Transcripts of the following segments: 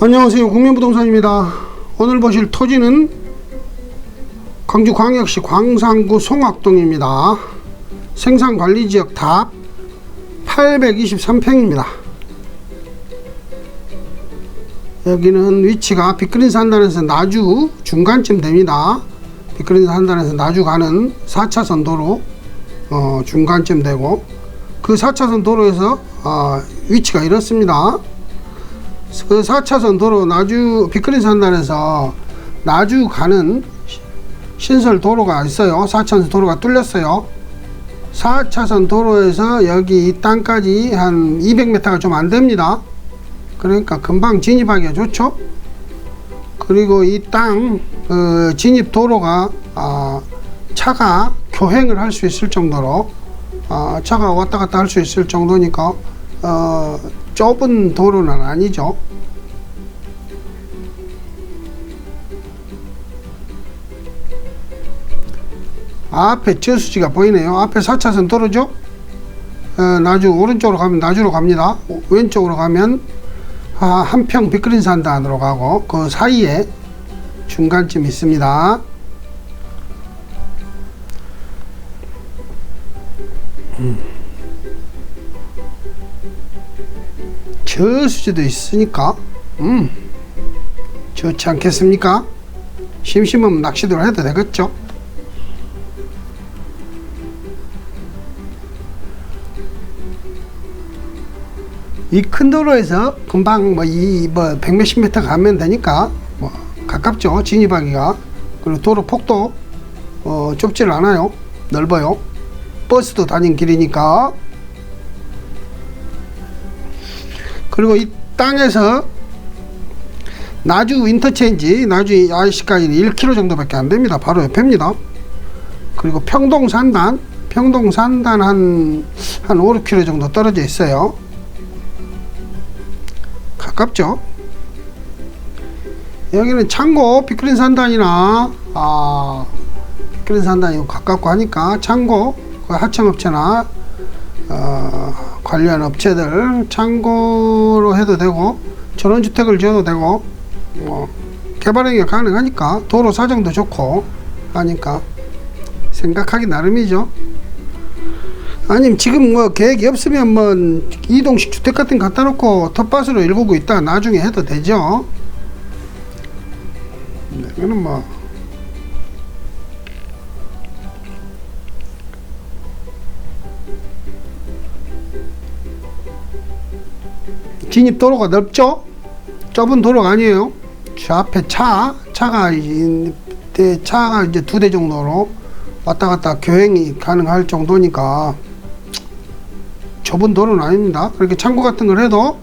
안녕하세요. 국민부동산입니다. 오늘 보실 토지는 광주광역시 광산구 송악동입니다. 생산관리지역 답 823평입니다. 여기는 위치가 빅그린 산단에서 나주 중간쯤 됩니다. 빅그린 산단에서 나주 가는 4차선 도로 어, 중간쯤 되고 그 4차선 도로에서 어, 위치가 이렇습니다 그 4차선 도로 나주 비크린 산단에서 나주 가는 시- 신설 도로가 있어요. 4차선 도로가 뚫렸어요. 4차선 도로에서 여기 이 땅까지 한 200m가 좀 안 됩니다. 그러니까 금방 진입하기가 좋죠. 그리고 이땅 어, 진입 도로가 아, 차가 교행을 할 수 있을 정도로 아, 차가 왔다 갔다 할 수 있을 정도니까 어, 좁은 도로는 아니죠. 앞에 저수지가 보이네요. 앞에 4차선 도로죠. 어, 나주 오른쪽으로 가면 나주로 갑니다. 오- 왼쪽으로 가면 아, 한평 빅그린 산단으로 가고 그 사이에 중간쯤 있습니다. 저수지도 있으니까. 음. 좋지 않겠습니까? 심심하면 낚시도 해도 되겠죠? 이 큰 도로에서 금방 뭐 이뭐 백몇십 미터 가면 되니까 뭐 가깝죠 진입하기가. 그리고 도로 폭도 어 좁질 않아요. 넓어요 버스도 다닌 길이니까 그리고 이 땅에서 나주 인터체인지 나주 IC까지는 1km 정도밖에 안 됩니다. 바로 옆입니다. 그리고 평동 산단, 평동 산단 한, 한 5, 6km 정도 떨어져 있어요. 가깝죠? 여기는 창고, 비크린 산단이나, 아, 비크린 산단이 가깝고 하니까 창고, 그 하청업체나, 어, 관련 업체들 창고로 해도 되고 전원주택을 지어도 되고 뭐 개발행위가 가능하니까 도로 사정도 좋고 하니까 생각하기 나름이죠. 아니면 지금 뭐 계획이 없으면 뭐 이동식 주택 같은 거 갖다 놓고 텃밭으로 일구고 있다 나중에 해도 되죠. 네, 이거는 뭐 진입 도로가 넓죠? 좁은 도로가 아니에요. 저 앞에 차, 차가 이- 대- 차가 이제 두 대 정도로 왔다 갔다 교행이 가능할 정도니까 좁은 도로는 아닙니다. 그렇게 창고 같은 걸 해도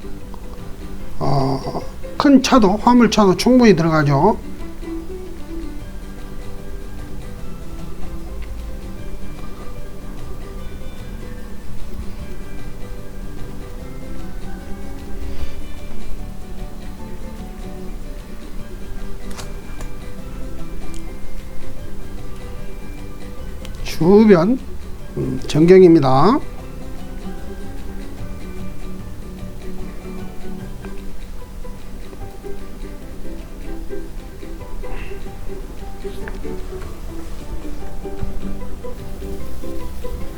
어, 큰 차도 화물차도 충분히 들어가죠. 주변 음, 전경입니다.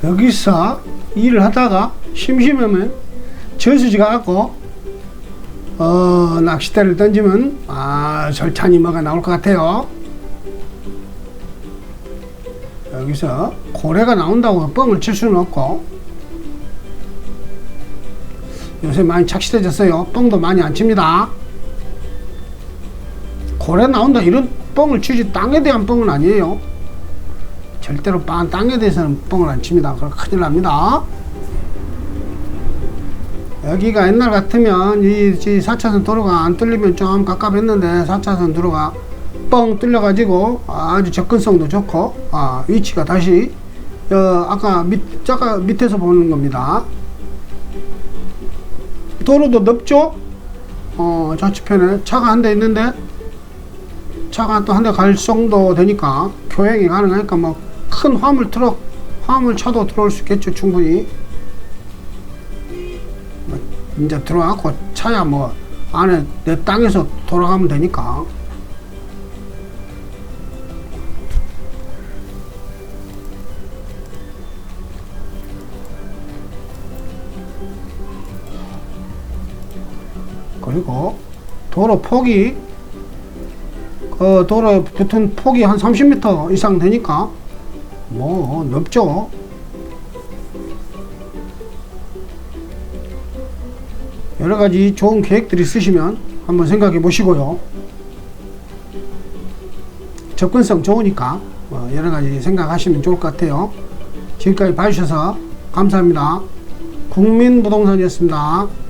여기서 일을 하다가 심심하면 저수지 가고 어, 낚싯대를 던지면 아 절찬이 뭐가 나올 것 같아요. 여기서 고래가 나온다고 뻥을 칠 수는 없고 요새 많이 착실해졌어요. 뻥도 많이 안 칩니다. 고래 나온다 이런 뻥을 치지 땅에 대한 뻥은 아니에요. 절대로 빵 땅에 대해서는 뻥을 안 칩니다. 그럼 큰일 납니다. 여기가 옛날 같으면 이, 이 4차선 도로가 안 뚫리면 좀 깝깝했는데 4차선 도로가 뻥 뚫려가지고 아주 접근성도 좋고 아, 위치가 다시 어, 아까 밑, 아까 밑에서 보는 겁니다. 도로도 넓죠? 어, 좌측편에 차가 한 대 있는데 차가 또 한 대 갈 정도 되니까 교행이 가능하니까 뭐 큰 화물 트럭, 화물 차도 들어올 수 있겠죠, 충분히. 이제 들어가고 차야 뭐 안에 내 땅에서 돌아가면 되니까. 그리고 도로 폭이 그 도로에 붙은 폭이 한 30m 이상 되니까 뭐 넓죠. 여러 가지 좋은 계획들이 있으시면 한번 생각해 보시고요. 접근성 좋으니까 뭐 여러 가지 생각하시면 좋을 것 같아요. 지금까지 봐주셔서 감사합니다. 국민부동산이었습니다.